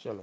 চলো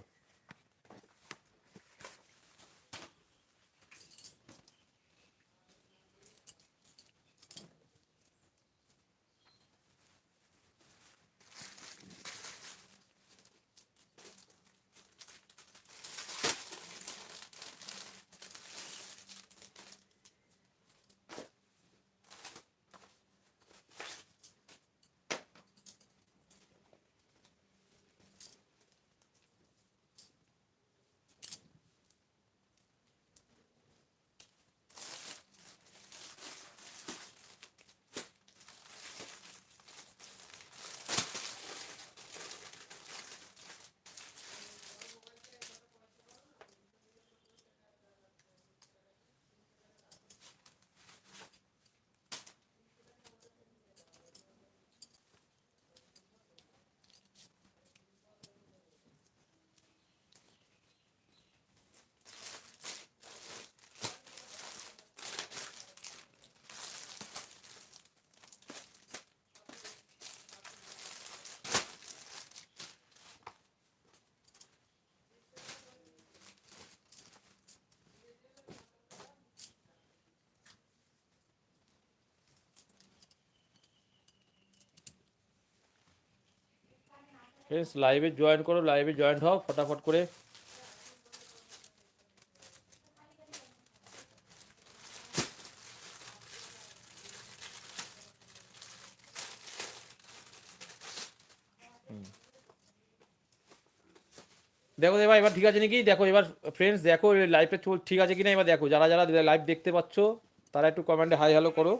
ফ্রেন্ডস লাইভে জয়েন করো লাইভে জয়েন হও, ফটাফট করে। দেখো এবার এবার ঠিক আছে নাকি? দেখো এবার ফ্রেন্ডস দেখো লাইভে ঠিক আছে কিনা? এবার দেখো, যারা যারা লাইভ দেখতে পাচ্ছ, তারা একটু কমেন্টে হাই হ্যালো করো।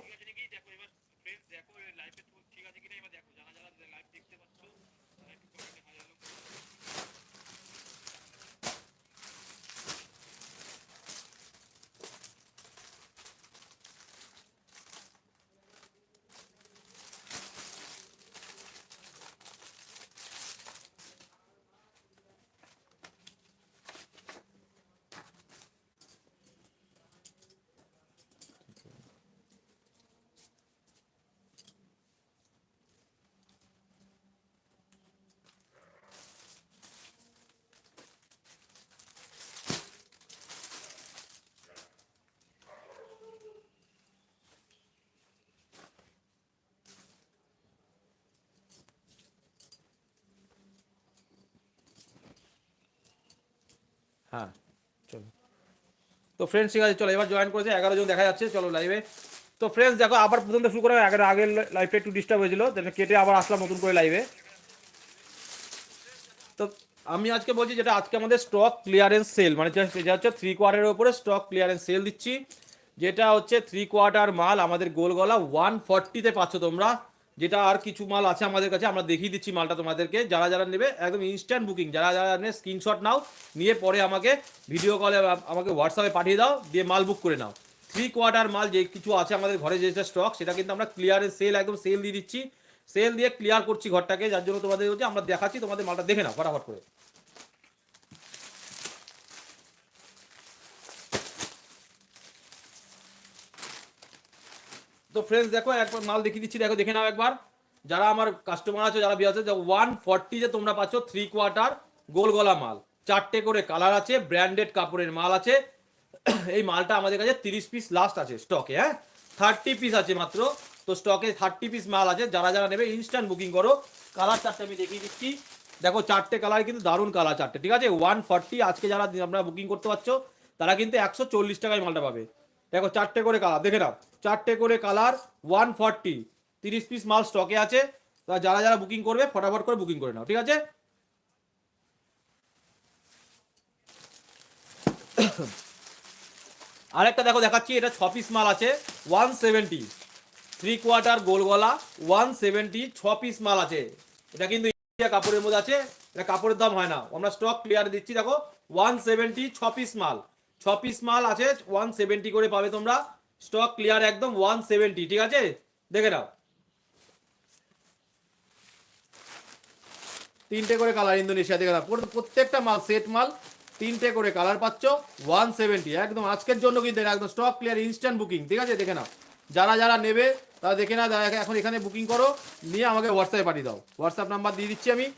হ্যাঁ চলো। তো ফ্রেন্ডস ঠিক আছে, চলো, এবার জয়েন করেছে, এগারো জন দেখা যাচ্ছে, চলো লাইভে তো ফ্রেন্ডস দেখো, আবার প্রথম থেকে শুরু করে আগের আগের লাইভটা একটু ডিস্টার্ব হয়েছিল তাহলে কেটে আবার আসলাম নতুন করে লাইভে তো আমি আজকে বলছি যেটা আজকে আমাদের স্টক ক্লিয়ারেন্স সেল মানে যেটা হচ্ছে থ্রি কোয়ার্টারের উপরে স্টক ক্লিয়ারেন্স সেল দিচ্ছি, যেটা হচ্ছে থ্রি কোয়ার্টার মাল আমাদের গোলগলা ওয়ান ফর্টিতে পাচ্ছ তোমরা। যেটা আর কিছু মাল আছে আমাদের কাছে, আমরা দেখিয়ে দিচ্ছি মালটা তোমাদেরকে। যারা যারা নেবে, একদম ইনস্ট্যান্ট বুকিং যারা যারা নেবে স্ক্রিনশট নাও, নিয়ে পরে আমাকে ভিডিও কলে আমাকে হোয়াটসঅ্যাপে পাঠিয়ে দাও, দিয়ে মাল বুক করে নাও। থ্রি কোয়ার্টার মাল যে কিছু আছে আমাদের ঘরে যেটা স্টক সেটা কিন্তু আমরা ক্লিয়ারে সেল একদম সেল দিয়ে দিচ্ছি। সেল দিয়ে ক্লিয়ার করছি ঘরটাকে, যার জন্য তোমাদের হচ্ছে আমরা দেখাচ্ছি, তোমাদের মালটা দেখে নাও, ফটাফট করে। তো ফ্রেন্ডস দেখো, একবার মাল দেখিয়ে দিচ্ছি। দেখো, দেখে নাও একবার। যারা আমার কাস্টমার আছে, যারা বিয়ে আছে ওয়ান ফর্টি যে তোমরা পাচ্ছ থ্রি কোয়ার্টার গোল গলা মাল। চারটে করে কালার আছে ব্র্যান্ডেড কাপড়ের মাল আছে। এই মালটা আমাদের কাছে তিরিশ পিস লাস্ট আছে স্টকে হ্যাঁ? থার্টি পিস আছে মাত্র। তো স্টকে থার্টি পিস মাল আছে। যারা যারা নেবে ইনস্ট্যান্ট বুকিং করো। কালার চারটে আমি দেখিয়ে দিচ্ছি। দেখো, চারটে কালার কিন্তু দারুণ কালার চারটে ঠিক আছে? ওয়ান ফর্টি আজকে যারা আপনারা বুকিং করতে পারছ, তারা কিন্তু একশো চল্লিশ টাকায় মালটা পাবে। দেখো চারটে করে কালার দেখে নাও। চারটে করে কালার ওয়ান ফর্টি তিরিশ পিস মাল স্টকে আছে। তা যারা যারা বুকিং করবে, ফটাফট করে বুকিং করে নাও, ঠিক আছে? আরেকটা দেখো, দেখাচ্ছি, এটা ছ পিস মাল আছে ওয়ান সেভেন্টি থ্রি কোয়ার্টার গোল গলা ওয়ান সেভেন্টি ছ পিস মাল আছে। এটা কিন্তু ইন্ডিয়া কাপড়ের মধ্যে আছে, এটা কাপড়ের দাম হয় না। আমরা স্টক ক্লিয়ার দিচ্ছি, দেখো ওয়ান সেভেন্টি ছ পিস মাল। ছ পিস মাল আছে ওয়ান সেভেন্টি করে পাবে তোমরা। স্টক ক্লিয়ার একদম ওয়ান সেভেন্টি ঠিক আছে? দেখে নাও। তিনটে করে কালার ইন্দোনেশিয়া, দেখে নাও। পুরো- প্রত্যেকটা মাল সেট মাল, তিনটে করে কালার পাচ্ছ ওয়ান সেভেন্টি একদম আজকের জন্য কিন্তু একদম স্টক ক্লিয়ার ইনস্ট্যান্ট বুকিং ঠিক আছে? দেখে নাও। যারা যারা নেবে, তারা দেখে না এখন এখানে বুকিং করো, নিয়ে আমাকে হোয়াটসঅ্যাপে পাঠিয়ে দাও। হোয়াটসঅ্যাপ নাম্বার দিয়ে দিচ্ছি আমি।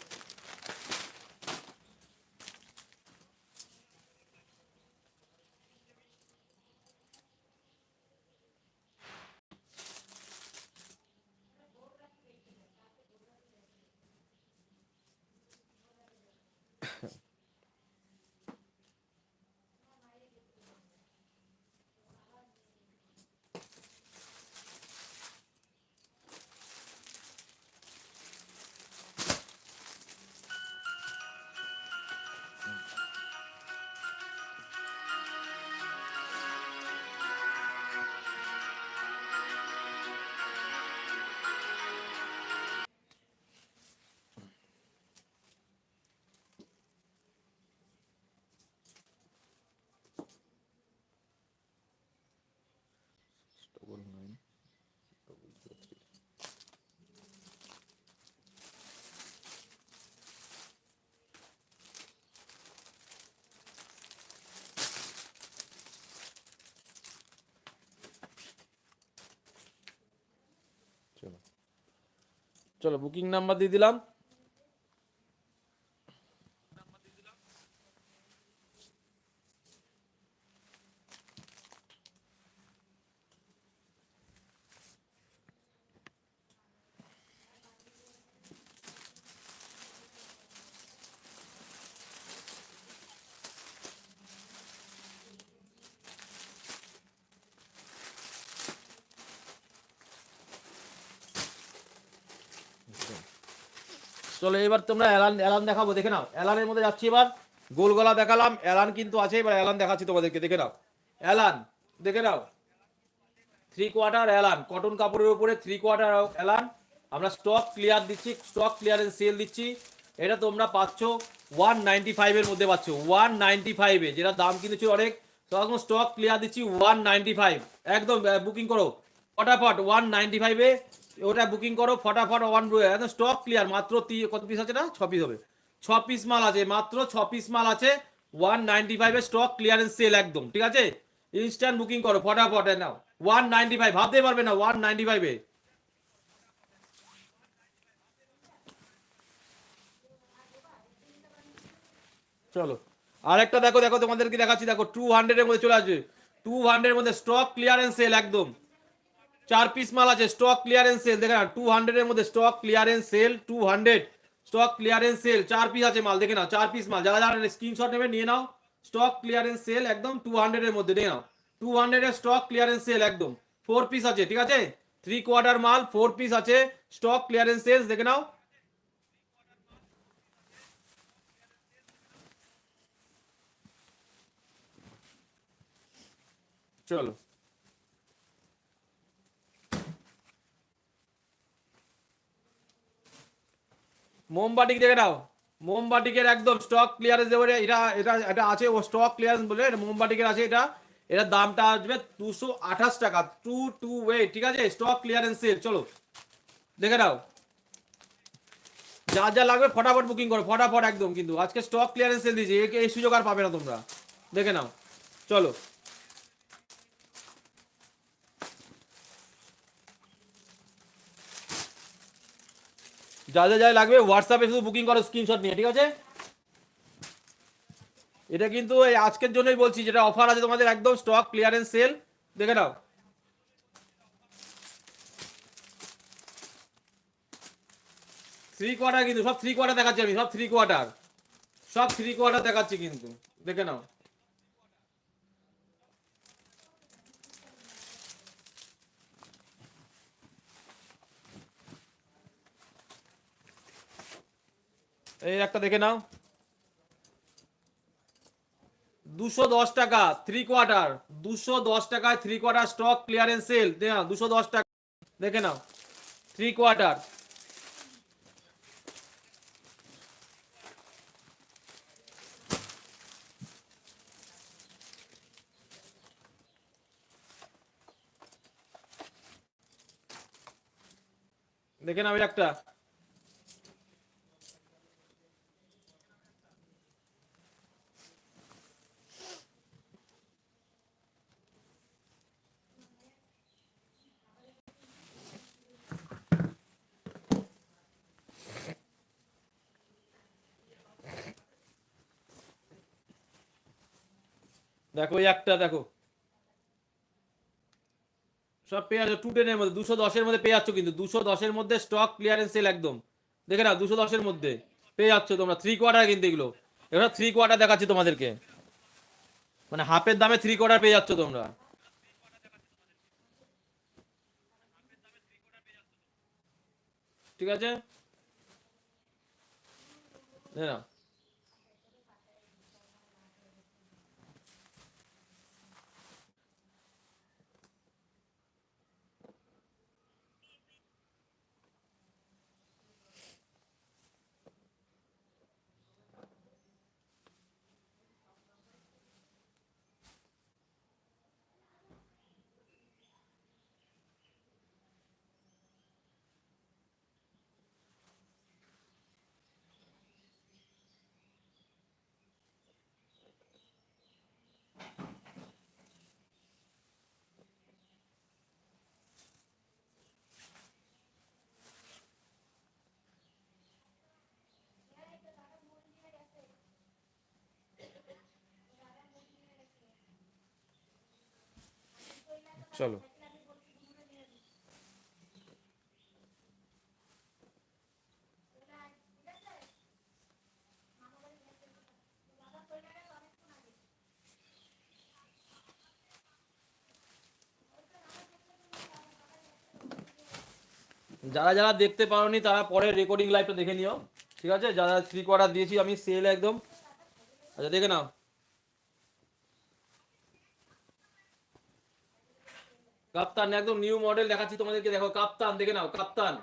চলো বুকিং নাম্বার দিয়ে দিলাম। চলো এবার তোমরা অ্যালান অ্যালান দেখাবো, দেখে নাও। অ্যালানের মধ্যে যাচ্ছি এবার। গোল গলা দেখালাম অ্যালান কিন্তু আছে, এবার অ্যালান দেখাচ্ছি তোমাদেরকে, দেখে নাও। অ্যালান দেখে নাও। Three quarter A line cotton কাপড়ের উপরে থ্রি কোয়ার্টার অ্যালান আমরা স্টক ক্লিয়ার দিচ্ছি স্টক ক্লিয়ারেন্স সেল দিচ্ছি। এটা তোমরা পাচ্ছ ওয়ান নাইনটি ফাইভের মধ্যে পাচ্ছ ওয়ান নাইনটি ফাইভে যেটা দাম কিন্তু ছিল অনেক তখন স্টক ক্লিয়ার দিচ্ছি ওয়ান নাইনটি ফাইভ একদম বুকিং করো। ফটাফট ওয়ান নাইনটি ফাইভে ওটা বুকিং করো, ফটাফট ওয়ান স্টক ক্লিয়ার মাত্র কত পিস আছে না ছ পিস হবে। ছ পিস মাল আছে, মাত্র ছ পিস মাল আছে ওয়ান নাইনটি ফাইভে স্টক ক্লিয়ারেন্স সেল একদম, ঠিক আছে? ইনস্ট্যান্ট বুকিং করো, ফটাফট নাও। ওয়ান নাইনটি ফাইভ ভাবতে পারবে না ওয়ান নাইনটি ফাইভে চলো, আরেকটা দেখো দেখো তোমাদেরকে দেখাচ্ছি, দেখো টু হান্ড্রেডের মধ্যে চলে আসবে। টু হান্ড্রেডের মধ্যে স্টক ক্লিয়ারেন্স সেল একদম। চার পিস মাল আছে স্টক ক্লিয়ারেন্স সেল দেখে না টু হান্ড্রেডের মধ্যে stock clearance sale two hundred stock clearance sale চার পিস আছে মাল দেখে নাও চার পিস মাল যারা যারা স্ক্রিনশট নেবে নিয়ে নাও স্টক ক্লিয়ারেন্স সেল একদম টু হান্ড্রেডের মধ্যে নিয়ে নাও টু হান্ড্রেডের স্টক ক্লিয়ারেন্স সেল একদম ফোর পিস আছে ঠিক আছে থ্রি কোয়ার্টার মাল ফোর পিস আছে স্টক ক্লিয়ারেন্স সেলস দেখে নাও চলো মোমবাটিক দেখে নাও। মোমবাটিকের একদম স্টক ক্লিয়ারেন্স দেবো এটা এটা এটা আছে, ও স্টক ক্লিয়ারেন্স বলে এটা মোমবাটিকের আছে এটা। এটার দামটা আসবে দুশো আঠাশ টাকা। টু টু ওয়ে ঠিক আছে? স্টক ক্লিয়ারেন্স সেল চলো। দেখে নাও। যা যা লাগবে ফটাফট বুকিং করো, ফটাফট একদম কিন্তু। আজকে স্টক ক্লিয়ারেন্স সেল দিয়েছি এই সুযোগ আর পাবে না তোমরা। দেখে নাও। চলো। যা যা যা লাগবে হোয়াটসঅ্যাপে শুধু বুকিং করো স্ক্রিনশট নিয়ে, ঠিক আছে? এটা কিন্তু এই আজকের জন্যই বলছি, যেটা অফার আছে তোমাদের একদম স্টক ক্লিয়ারেন্স সেল দেখে নাও। থ্রি কোয়ার্টার কিন্তু, সব থ্রি কোয়ার্টার দেখাচ্ছি আমি, সব থ্রি কোয়ার্টার সব থ্রি কোয়ার্টার দেখাচ্ছি কিন্তু, দেখে নাও। এই একটা দেখে নাও। দুশো দশ টাকা থ্রি কোয়ার্টার দুশো দশ টাকায় three quarter stock clearance sale নাও, দুশো দশ টাকা। দেখে নাও থ্রি কোয়ার্টার দেখে নাও একটা। দেখো একটা দেখো। সব পেয়ে যাচ্ছ টু টেনের মধ্যে, দুশো দশের মধ্যে পেয়ে যাচ্ছ কিন্তু, দুশো দশের মধ্যে স্টক ক্লিয়ারেন্স সেল একদম। দেখে না দুশো দশের মধ্যে পেয়ে যাচ্ছ তোমরা। থ্রি কোয়ার্টার কিন্তু এগুলো। এবার থ্রি কোয়ার্টার দেখাচ্ছি তোমাদেরকে। মানে হাফের দামে থ্রি কোয়ার্টার পেয়ে যাচ্ছ তোমরা। ঠিক আছে? দেখে চলো। যারা যারা দেখতে পারোনি, তারা পরে রেকর্ডিং লাইভটা দেখে নিও। ঠিক আছে? যারা থ্রি কোয়ার্টার দিয়েছি, আমি সেল একদম। আচ্ছা দেখে নাও। কাপ্তান একদম নিউ মডেল দেখাচ্ছি তোমাদেরকে, দেখো, কাপ্তান, দেখে নাও, কাপ্তান।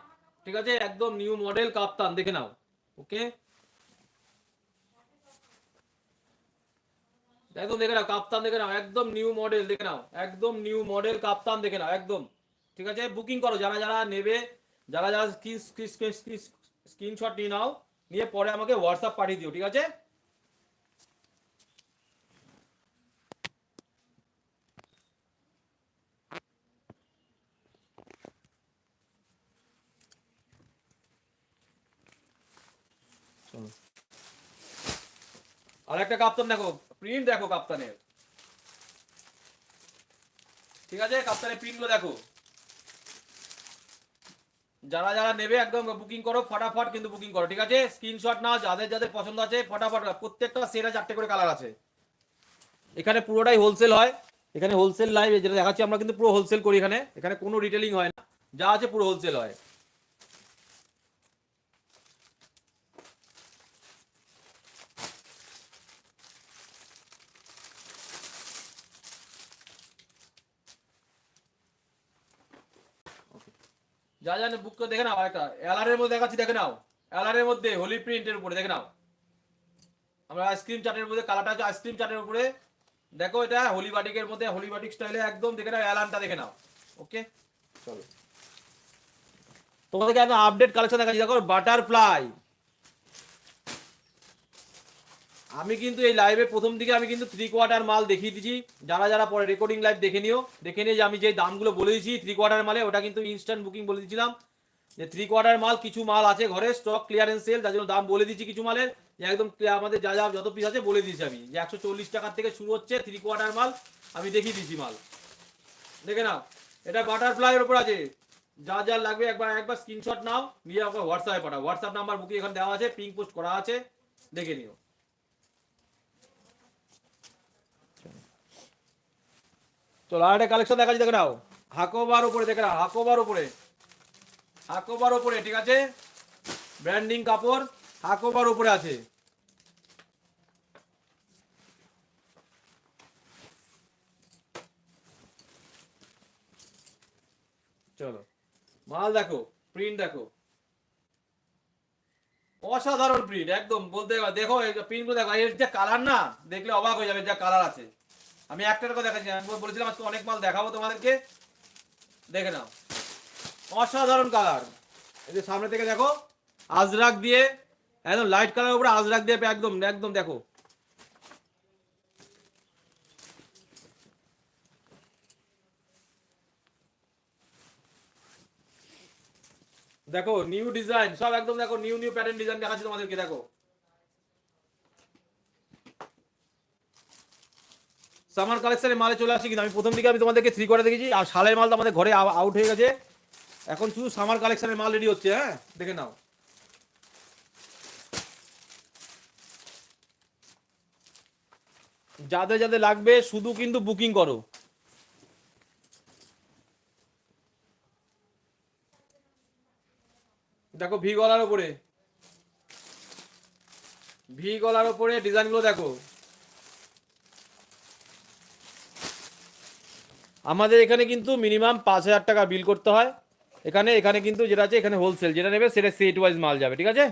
ঠিক আছে? একদম নিউ মডেল কাপ্তান, দেখে নাও ওকে একদম দেখে নাও, কাপ্তান দেখে নাও, একদম নিউ মডেল দেখে নাও, একদম নিউ মডেল কাপ্তান দেখে নাও, একদম। ঠিক আছে? বুকিং করো, যারা যারা নেবে, যারা যারা স্ক্রিনশট নিয়ে নাও, নিয়ে পরে আমাকে হোয়াটসঅ্যাপ পাঠিয়ে দিও, ঠিক আছে? আর একটা কাপ্তান দেখো প্রিন্ট দেখো কাপ্তানের। ঠিক আছে? কাপ্তানের প্রিন্টগুলো দেখো। যারা যারা নেবে একদম বুকিং করো, ফটাফট কিন্তু বুকিং করো, ঠিক আছে? স্ক্রিনশট নাও, যাদের যাদের পছন্দ আছে, ফটাফট প্রত্যেকটা সেরা চারটে করে কালার আছে। এখানে পুরোটাই হোলসেল হয়। এখানে হোলসেল লাইভ যেটা দেখাচ্ছি, আমরা কিন্তু পুরো হোলসেল করি এখানে। এখানে কোনো রিটেলিং হয় না। যা আছে পুরো হোলসেল হয়। যা যা বুক করে দেখে নাও একটা এলারের মধ্যে দেখাচ্ছি দেখে নাও। এলারের মধ্যে হোলি প্রিন্টের উপরে দেখে নাও। আমরা আইসক্রিম চাটের মধ্যে কালারটা আছে আইসক্রিম চাটের উপরে। দেখো এটা হোলি বাটিকের মধ্যে হোলি বাটিক স্টাইলে একদম দেখে নাও এলানটা দেখে নাও। ওকে চলো। তোমাদেরকে আমি আপডেট কালেকশন দেখাচ্ছি। দেখো বাটারফ্লাই আমি কিন্তু এই লাইভে প্রথম দিকে আমি কিন্তু থ্রি কোয়ার্টার মাল দেখিয়ে দিচ্ছি যারা যারা পরে রেকর্ডিং লাইভ দেখে নিও। দেখে নিয়ে যে আমি যে দামগুলো বলে দিয়েছি থ্রি কোয়ার্টার মালে, ওটা কিন্তু ইনস্ট্যান্ট বুকিং বলে দিয়েছিলাম। যে থ্রি কোয়ার্টার মাল কিছু মাল আছে ঘরে স্টক ক্লিয়ারেন্স সেল তার জন্য দাম বলে দিচ্ছি কিছু মালের। যে একদম আমাদের যা যা যত পিস আছে বলে দিয়েছি আমি। যে একশো চল্লিশ টাকার থেকে শুরু হচ্ছে থ্রি কোয়ার্টার মাল, আমি দেখিয়ে দিয়েছি মাল। দেখে নাও, এটা বাটারফ্লাইয়ের ওপর আছে। যা যা লাগবে, একবার একবার স্ক্রিনশট নাও, নিয়ে আমাকে হোয়াটসঅ্যাপে পাঠাও। হোয়াটসঅ্যাপ নাম্বার বুকিং এখানে দেওয়া আছে পিঙ্ক পোস্ট করা আছে, দেখে নিও। চলো আর একটা কালেকশন দেখা যাচ্ছে দেখে নাও। হাকোবার উপরে, দেখে নাও, হাকোবার উপরে। হাকোবার উপরে, ঠিক আছে? ব্র্যান্ডিং কাপড় হাকোবার উপরে আছে। চলো। মাল দেখো প্রিন্ট দেখো। অসাধারণ প্রিন্ট একদম বলতে দেখো প্রিন্টগুলো দেখো, এর যে কালার না, দেখলে অবাক হয়ে যাবে যা কালার আছে। আমি একটা কথা দেখাচ্ছি। আমি বলেছিলাম আজকে অনেক মাল দেখাবো তোমাদেরকে। দেখে নাও। অসাধারণ কালার এই যে সামনে থেকে দেখো, আজরাক দিয়ে, একদম লাইট কালার উপরে আজরাক দিয়ে একদম একদম দেখো। দেখো নিউ ডিজাইন সব একদম দেখো নিউ নিউ প্যাটার্ন ডিজাইন দেখাচ্ছি তোমাদেরকে, দেখো। সামার কালেকশনের মালে চলে আসছি কিন্তু আমি প্রথম দিকে আমি তোমাদেরকে থ্রি করে দেখেছি। আর শালের মাল তো আমাদের ঘরে আউট হয়ে গেছে। এখন শুধু সামার কালেকশনের মাল রেডি হচ্ছে হ্যাঁ? দেখে নাও। যাদের যাদের লাগবে, শুধু কিন্তু বুকিং করো। দেখো ভি গলার উপরে ভি গলার উপরে ডিজাইনগুলো দেখো। আমাদের এখানে কিন্তু মিনিমাম পাঁচ হাজার টাকা বিল করতে হয়। এখানে এখানে কিন্তু যেটা আছে, এখানে হোলসেল যেটা নেবে, সেটা সেট ওয়াইজ মাল যাবে, ঠিক আছে?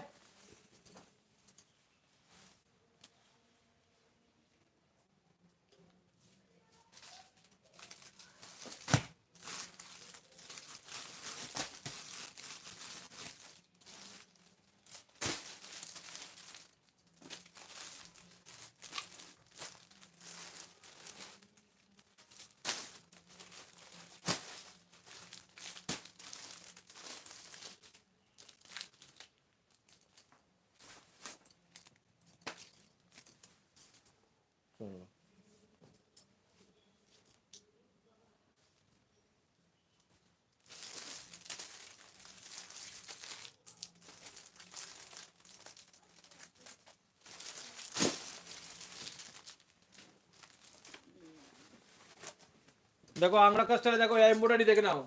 দেখো আংরাক্কা স্টাইলে দেখো এমব্রয়ডারি দেখে নাও।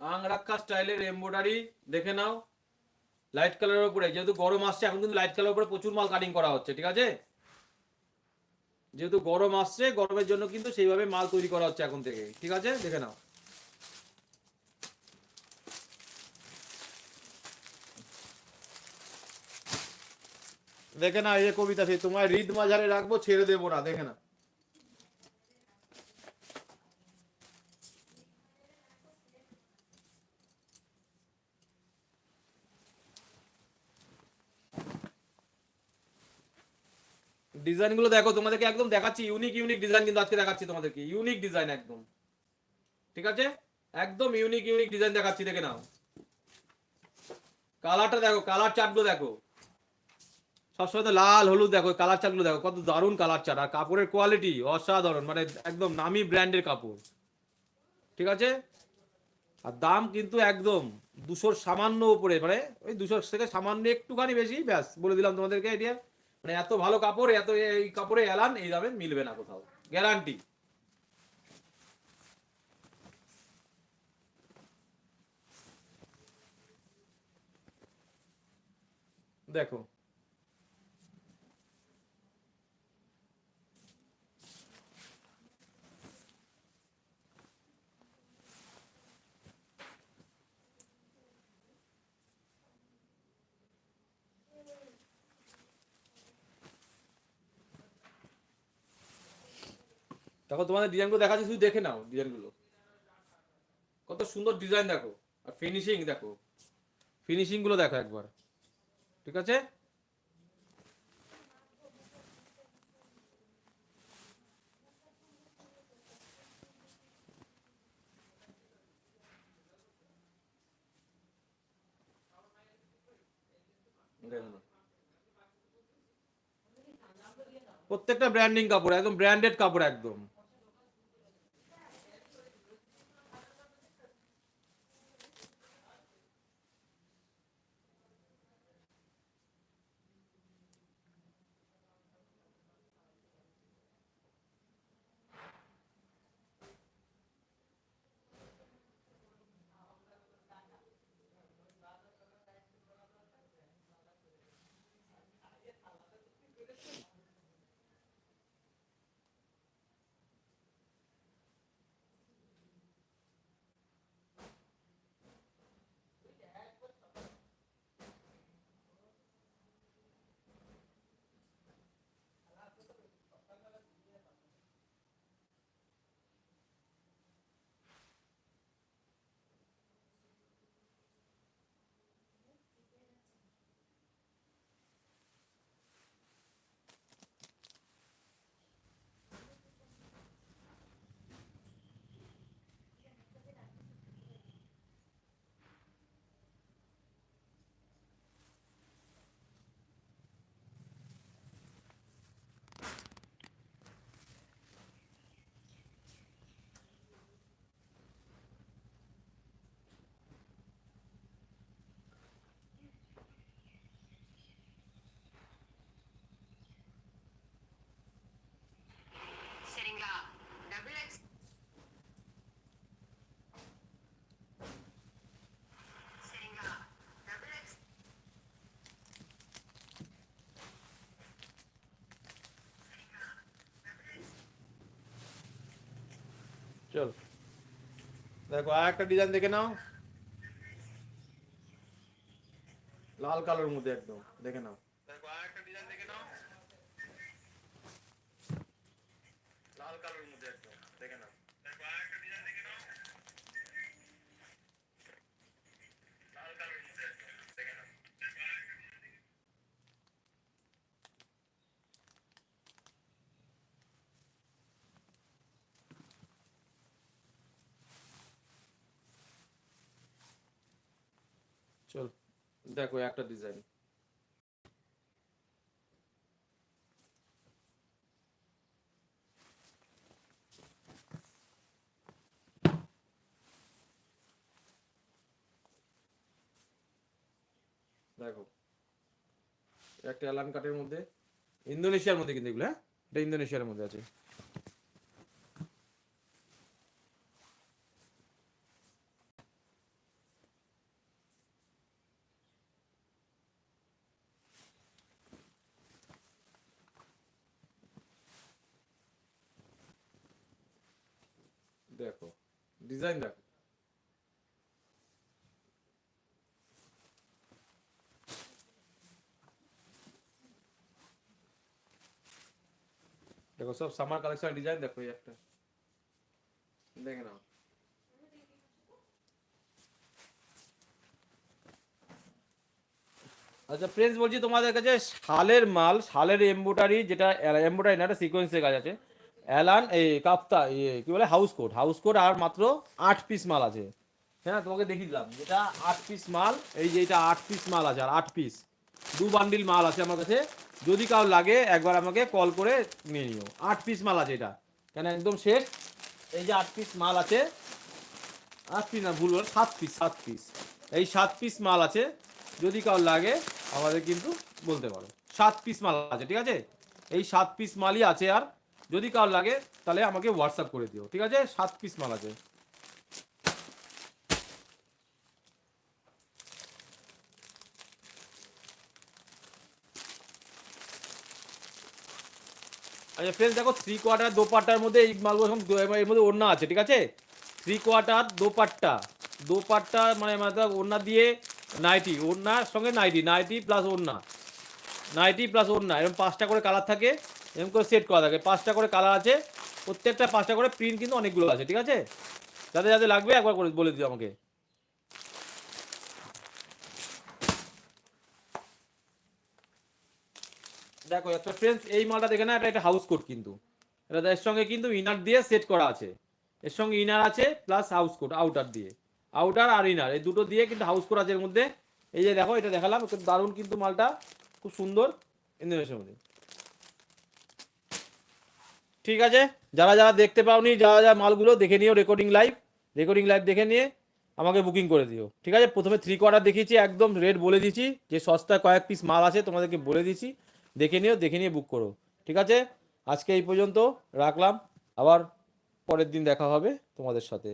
আংরাক্কা স্টাইলের এমব্রয়ডারি দেখে নাও। লাইট কালারের উপরে, যেহেতু গরম আসছে, এখন কিন্তু লাইট কালারের উপরে প্রচুর মাল কাটিং করা হচ্ছে, ঠিক আছে? যেহেতু গরম আসছে, গরমের জন্য কিন্তু সেইভাবে মাল তৈরি করা হচ্ছে এখন থেকে, ঠিক আছে? দেখে নাও। দেখে না এই যে কবিতা সেই তোমার হৃদ মাঝারে রাখব, ছেড়ে দেবো না, দেখে না ডিজাইনগুলো দেখো, তোমাদেরকে একদম দেখাচ্ছি ইউনিক ইউনিক ডিজাইন কিন্তু আজকে দেখাচ্ছি তোমাদেরকে। ইউনিক ডিজাইন একদম। ঠিক আছে? একদম ইউনিক ইউনিক ডিজাইন দেখাচ্ছি, দেখে নাও। কালারটা দেখো, কালার চার্টগুলো দেখো। সবসময় তো লাল, হলুদ দেখো কালার চার্টগুলো দেখো, কত দারুণ কালার চার্ট। আর কাপড়ের কোয়ালিটি অসাধারণ মানে একদম নামি ব্র্যান্ডের কাপড়। ঠিক আছে? আর দাম কিন্তু একদম দুশোর সামান্য উপরে মানে ওই দুশোর থেকে সামান্য একটুখানি বেশি, ব্যাস, বলে দিলাম তোমাদেরকে এটা মানে এত ভালো কাপড়, এত এই কাপড়ে এলান, এই দামে মিলবে না কোথাও। গ্যারান্টি দেখো দেখো, তোমাদের ডিজাইনগুলো দেখাচ্ছি, শুধু দেখে নাও ডিজাইনগুলো কত সুন্দর ডিজাইন দেখো। আর ফিনিশিং দেখো। ফিনিশিংগুলো দেখো একবার। ঠিক আছে? প্রত্যেকটা ব্র্যান্ডিং কাপড়, একদম ব্র্যান্ডেড কাপড়, একদম। চল। দেখো আর একটা ডিজাইন দেখে নাও। লাল কালার মধ্যে একদম দেখে নাও দেখো আর একটা ডিজাইন দেখে নাও লাল কালার মধ্যে একদম দেখে নাও দেখো আর একটা ডিজাইন দেখে নাও লাল কালার মধ্যে একদম দেখে নাও দেখো আরেকটা design দেখে নাও। চল, দেখো একটা ডিজাইন দেখো, একটা অ্যালান কাটের মধ্যে, ইন্দোনেশিয়ার মধ্যে কিন্তু এগুলো হ্যাঁ? এটা ইন্দোনেশিয়ার মধ্যে আছে দেখো ডিজাইন দেখো। দেখো, সব সামার কালেকশন ডিজাইন দেখো একটা। দেখে নাও। আচ্ছা ফ্রেন্ডস বলছি তোমাদের কাছে শালের মাল, শালের এমব্রয়ডারি যেটা এমব্রয়ডারি না একটা সিকোয়েন্সের কাজ আছে। অ্যালান, এই কাপ্তা কি বলে হাউস কোট হাউস কোট আর মাত্র আট পিস মাল আছে। হ্যাঁ তোমাকে দেখিয়ে দিলাম। যেটা আট পিস মাল, এই যে এটা আট পিস মাল আছে, আর আট পিস দু বান্ডিল মাল আছে আমার কাছে। যদি কাউ লাগে, একবার আমাকে কল করে নিয়ে নিও। আট পিস মাল আছে এটা। কেন একদম শেষ? এই যে আট পিস মাল আছে। আট পিস না, ভুল সাত পিস সাত পিস এই সাত পিস মাল আছে। যদি কারও লাগে, আমাদের কিন্তু বলতে পারো। সাত পিস মাল আছে, ঠিক আছে? এই সাত পিস মালই আছে আর যদি কার লাগে, তাহলে আমাকে হোয়াটসঅ্যাপ করে দিও, ঠিক আছে? সাত পিস মাল আছে। আচ্ছা ফ্রেন্ডস দেখো থ্রি কোয়ার্টার দোপাট্টার মধ্যে এই মালগুলো সব এর মধ্যে ওড়না আছে, ঠিক আছে? Three quarter dupatta. দোপাট্টা মানে মানে ওড়না দিয়ে নাইটি, ওড়নার সঙ্গে নাইটি নাইটি প্লাস ওড়না। নাইটি প্লাস ওড়না এরকম পাঁচটা করে কালার থাকে। এরকম করে সেট করা থাকে। পাঁচটা করে কালার আছে, প্রত্যেকটা পাঁচটা করে প্রিন্ট কিন্তু অনেকগুলো আছে, ঠিক আছে? যাদের যাদের লাগবে একবার করে বলে দিও আমাকে। দেখো, একটা ফ্রেন্ডস এই মালটা দেখে না এটা একটা হাউস কোট কিন্তু। এটা এর সঙ্গে কিন্তু ইনার দিয়ে সেট করা আছে। এর সঙ্গে ইনার আছে প্লাস হাউস কোট আউটার দিয়ে। আউটার আর ইনার এই দুটো দিয়ে কিন্তু হাউস কোট আছে এর মধ্যে। এই যে দেখো, এটা দেখালাম দারুণ কিন্তু মালটা, খুব সুন্দর। ইন্দোনেশিয়ার মধ্যে ঠিক আছে? যারা যারা দেখতে পাওনি, যারা যারা মালগুলো, দেখে নিও রেকর্ডিং লাইভ রেকর্ডিং লাইভ দেখে নিয়ে আমাকে বুকিং করে দিও। ঠিক আছে? প্রথমে থ্রি কোয়ার্টার দেখিয়েছি, একদম রেট বলে দিয়েছি। যে সস্তায় কয়েক পিস মাল আছে, তোমাদেরকে বলে দিয়েছি। দেখে নিও, দেখে নিয়ে বুক করো। ঠিক আছে? আজকে এই পর্যন্ত রাখলাম। আবার পরের দিন দেখা হবে তোমাদের সাথে।